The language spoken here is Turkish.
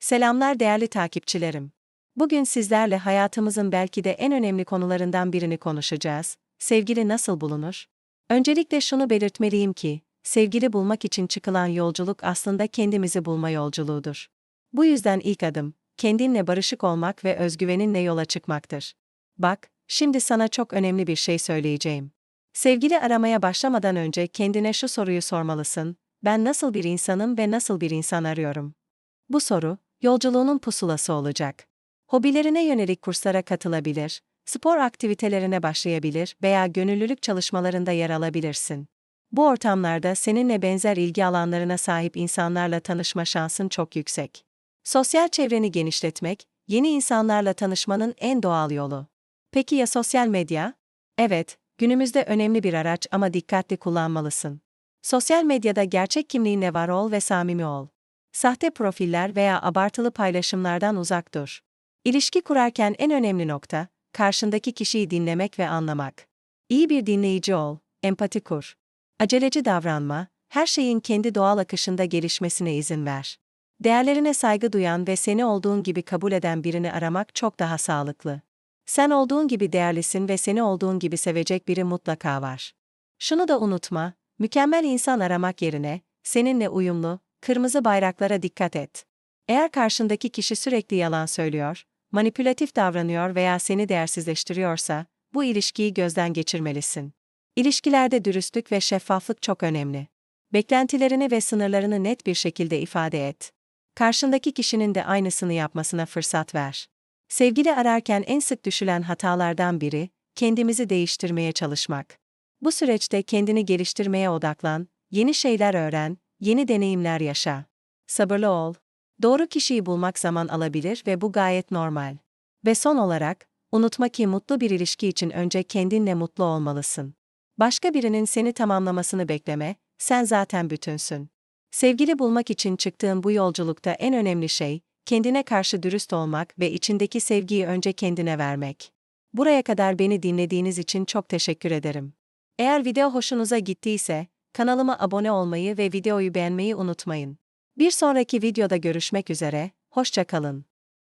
Selamlar değerli takipçilerim. Bugün sizlerle hayatımızın belki de en önemli konularından birini konuşacağız. Sevgili nasıl bulunur? Öncelikle şunu belirtmeliyim ki, sevgili bulmak için çıkılan yolculuk aslında kendimizi bulma yolculuğudur. Bu yüzden ilk adım, kendinle barışık olmak ve özgüveninle yola çıkmaktır. Bak, şimdi sana çok önemli bir şey söyleyeceğim. Sevgili aramaya başlamadan önce kendine şu soruyu sormalısın. Ben nasıl bir insanım ve nasıl bir insan arıyorum? Bu soru, yolculuğunun pusulası olacak. Hobilerine yönelik kurslara katılabilir, spor aktivitelerine başlayabilir veya gönüllülük çalışmalarında yer alabilirsin. Bu ortamlarda seninle benzer ilgi alanlarına sahip insanlarla tanışma şansın çok yüksek. Sosyal çevreni genişletmek, yeni insanlarla tanışmanın en doğal yolu. Peki ya sosyal medya? Evet, günümüzde önemli bir araç ama dikkatli kullanmalısın. Sosyal medyada gerçek kimliğinle var ol ve samimi ol. Sahte profiller veya abartılı paylaşımlardan uzak dur. İlişki kurarken en önemli nokta, karşındaki kişiyi dinlemek ve anlamak. İyi bir dinleyici ol, empati kur. Aceleci davranma, her şeyin kendi doğal akışında gelişmesine izin ver. Değerlerine saygı duyan ve seni olduğun gibi kabul eden birini aramak çok daha sağlıklı. Sen olduğun gibi değerlisin ve seni olduğun gibi sevecek biri mutlaka var. Şunu da unutma, mükemmel insan aramak yerine, seninle uyumlu, kırmızı bayraklara dikkat et. Eğer karşındaki kişi sürekli yalan söylüyor, manipülatif davranıyor veya seni değersizleştiriyorsa, bu ilişkiyi gözden geçirmelisin. İlişkilerde dürüstlük ve şeffaflık çok önemli. Beklentilerini ve sınırlarını net bir şekilde ifade et. Karşındaki kişinin de aynısını yapmasına fırsat ver. Sevgili ararken en sık düşülen hatalardan biri, kendimizi değiştirmeye çalışmak. Bu süreçte kendini geliştirmeye odaklan, yeni şeyler öğren, yeni deneyimler yaşa. Sabırlı ol. Doğru kişiyi bulmak zaman alabilir ve bu gayet normal. Ve son olarak, unutma ki mutlu bir ilişki için önce kendinle mutlu olmalısın. Başka birinin seni tamamlamasını bekleme, sen zaten bütünsün. Sevgili bulmak için çıktığın bu yolculukta en önemli şey, kendine karşı dürüst olmak ve içindeki sevgiyi önce kendine vermek. Buraya kadar beni dinlediğiniz için çok teşekkür ederim. Eğer video hoşunuza gittiyse, kanalıma abone olmayı ve videoyu beğenmeyi unutmayın. Bir sonraki videoda görüşmek üzere, hoşça kalın.